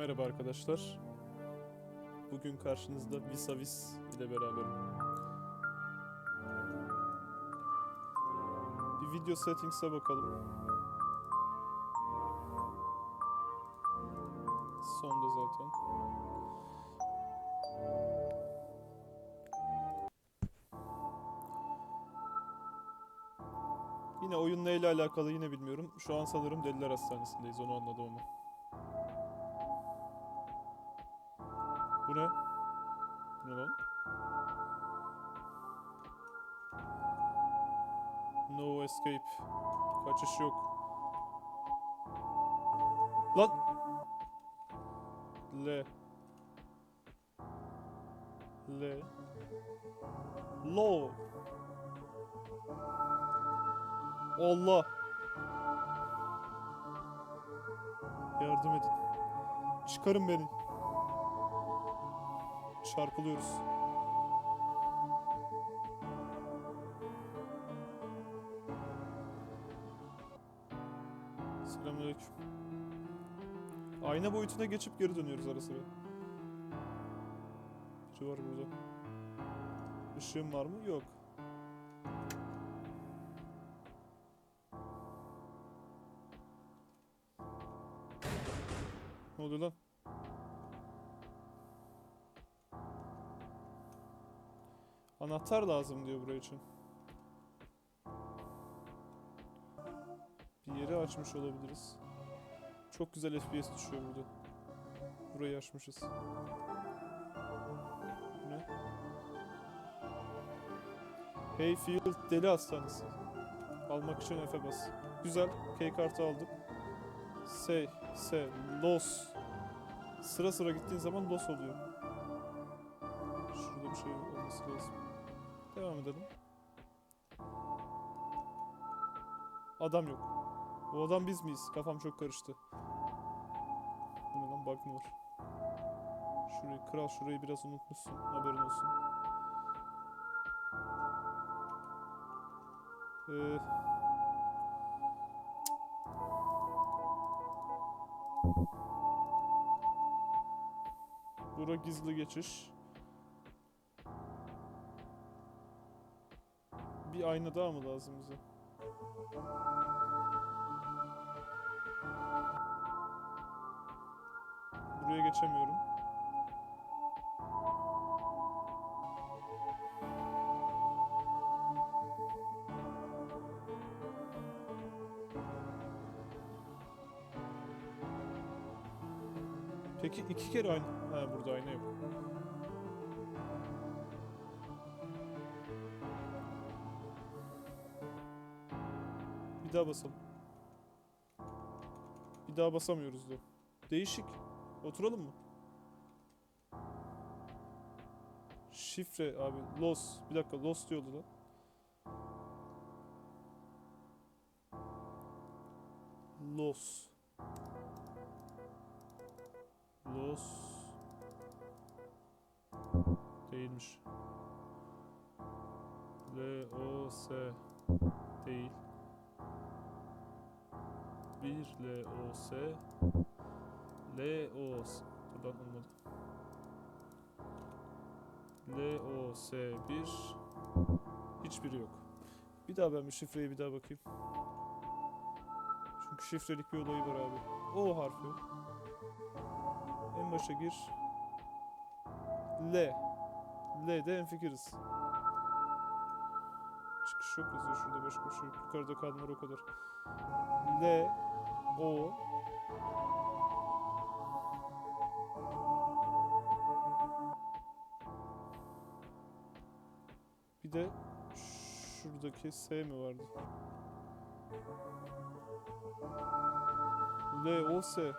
Merhaba arkadaşlar. Bugün karşınızda Visavis ile beraberim. Bir video settings'e bakalım. Sonda zaten. Yine oyun neyle alakalı yine bilmiyorum. Şu an sanırım Deliler Hastanesi'ndeyiz onu anladım ama. Bu ne? Bu ne lan? No escape. Kaçış yok. Lan! L. L. Low. Allah. Yardım edin. Çıkarın beni. Çarpılıyoruz. Selamünaleyküm. Ayna boyutuna geçip geri dönüyoruz ara sıra. Biri var burada. Işığım var mı? Yok. Ne oluyor lan? Anahtar lazım diyor buraya için. Bir yeri açmış olabiliriz. Çok güzel FPS düşüyor burada. Burayı açmışız. Ne? Hayfield Deli Hastanesi. Almak için F'e bas. Güzel. K kartı aldık. S, S, Los. Sıra sıra gittiğin zaman Los oluyor. Adam yok. O adam biz miyiz? Kafam çok karıştı. Bu ne lan bug mı var? Şurayı kral şurayı biraz unutmuşsun. Haberin olsun. Ee, Bura gizli geçiş. Bir ayna daha mı lazım bize? Buraya geçemiyorum. Peki iki kere aynı... Ha burada ayna yok. Bir daha basalım. Bir daha basamıyoruz da. Değişik. Oturalım mı? Şifre abi. Los. Bir dakika Los diyordu lan. Los. Los. Değilmiş. L O S değil. 1 L O S L O S Buradan olmadı. L O S 1 Hiçbiri yok. Bir daha ben bir şifreyi bir daha bakayım. Çünkü şifrelik bir olayı var abi. O harfi. En başa gir. L. L'de enfikiriz. Çıkış yok yazıyor şurada başka bir şey yok. Yukarıda kalınlar o kadar. L. O. Bir de şuradaki S mi vardı? L, O, S.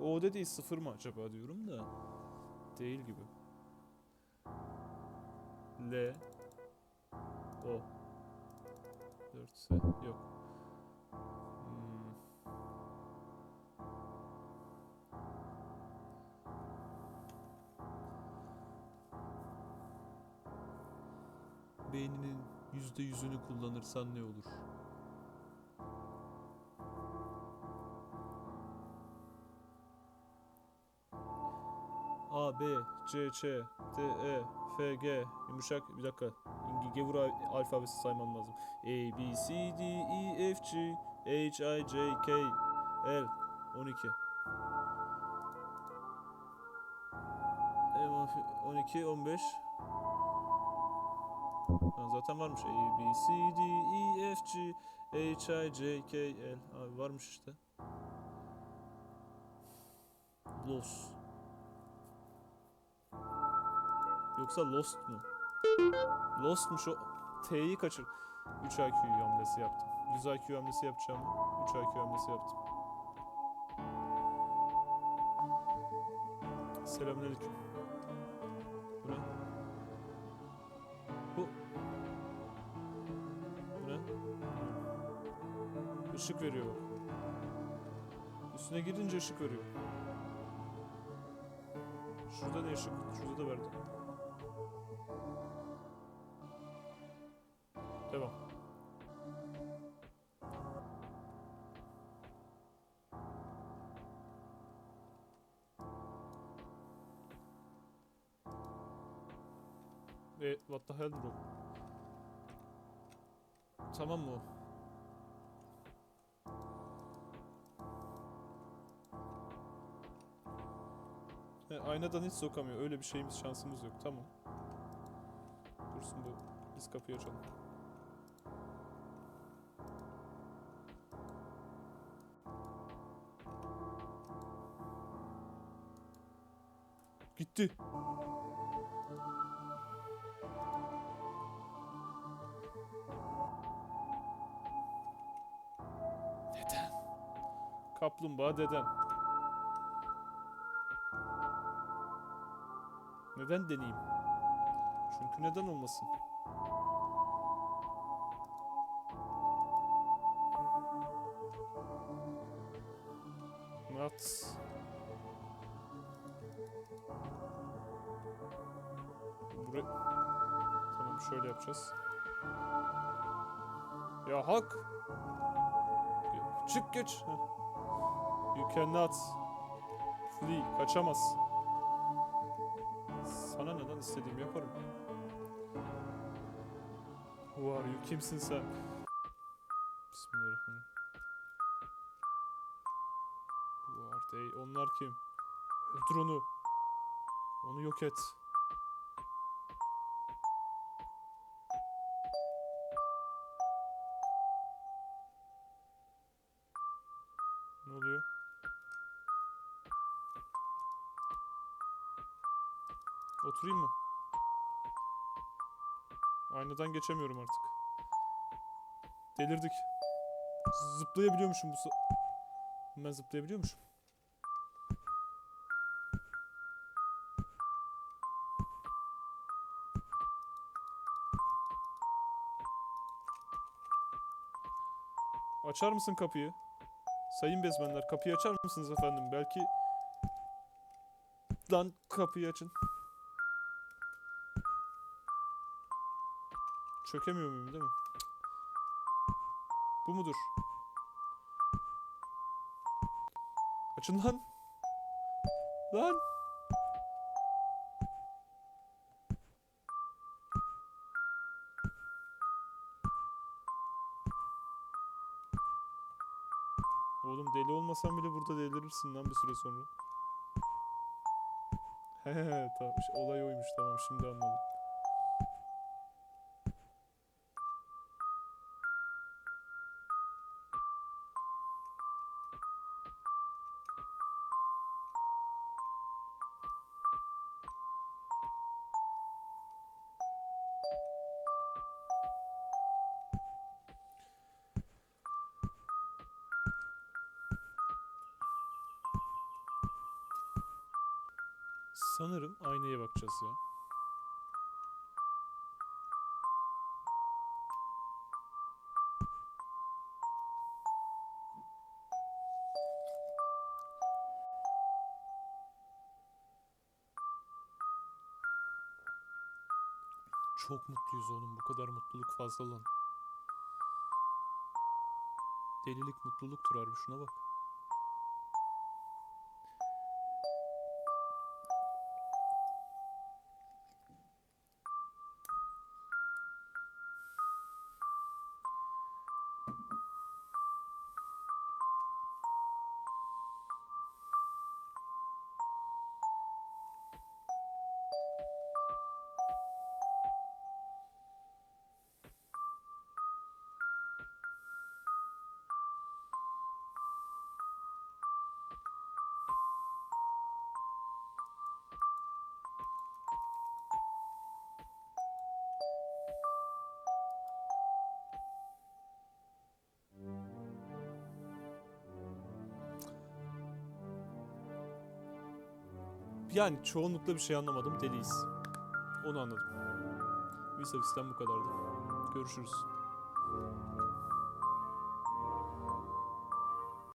O dediği sıfır mı acaba diyorum da. Değil gibi. L O 4 S yok. Hmm. Beyninin yüzde yüzünü kullanırsan ne olur? B, C, Ç, D, E, F, G, yumuşak bir dakika. Gevur al- alfabesi saymam lazım. A, B, C, D, E, F, G, H, I, J, K, L, 12. E, 12, 15. Ha, zaten varmış. A, B, C, D, E, F, G, H, I, J, K, L. Abi varmış işte. Los. Yoksa Lost mu? Lost'muş o. T'yi kaçır. 3 IQ hamlesi yaptım. 100 IQ hamlesi yapacağım. 3 IQ hamlesi yaptım. Selamünaleyküm. Bu ne? Bu. Bu ne? Işık veriyor bak. Üstüne girince ışık veriyor. Şurada ne ışık? Şurada da verdi. E, what the hell bro? Tamam mı? He, aynadan hiç sokamıyor. Öyle bir şeyimiz, şansımız yok. Tamam. Dursun bu. Biz kapıyı açalım. Gitti. Kaplumbağa deden. Neden deneyeyim? Çünkü neden olmasın? Nuts. Buraya... Tamam şöyle yapacağız. Ya hak! Çık geç. Heh. You cannot flee. Kaçamaz. Sana neden istediğimi yaparım. Who are you? Kimsin sen? Bismillahirrahmanirrahim. Who are they? Onlar kim? Öldür onu. Onu yok et. Oturayım mı? Aynadan geçemiyorum artık. Delirdik. Zıplayabiliyormuşum bu Ben zıplayabiliyormuşum. Açar mısın kapıyı? Sayın bezmenler kapıyı açar mısınız efendim? Belki... Lan kapıyı açın. Çökemiyor muyum değil mi? Bu mudur? Açın lan. Lan. Oğlum deli olmasan bile burada delirirsin lan bir süre sonra. He tamam olay oymuş tamam şimdi anladım. Sanırım aynaya bakacağız ya. Çok mutluyuz oğlum. Bu kadar mutluluk fazla lan. Delilik mutluluktur harbi şuna bak. Yani çoğunlukla bir şey anlamadım. Deliyiz. Onu anladım. Vis a vis'ten bu kadardı. Görüşürüz.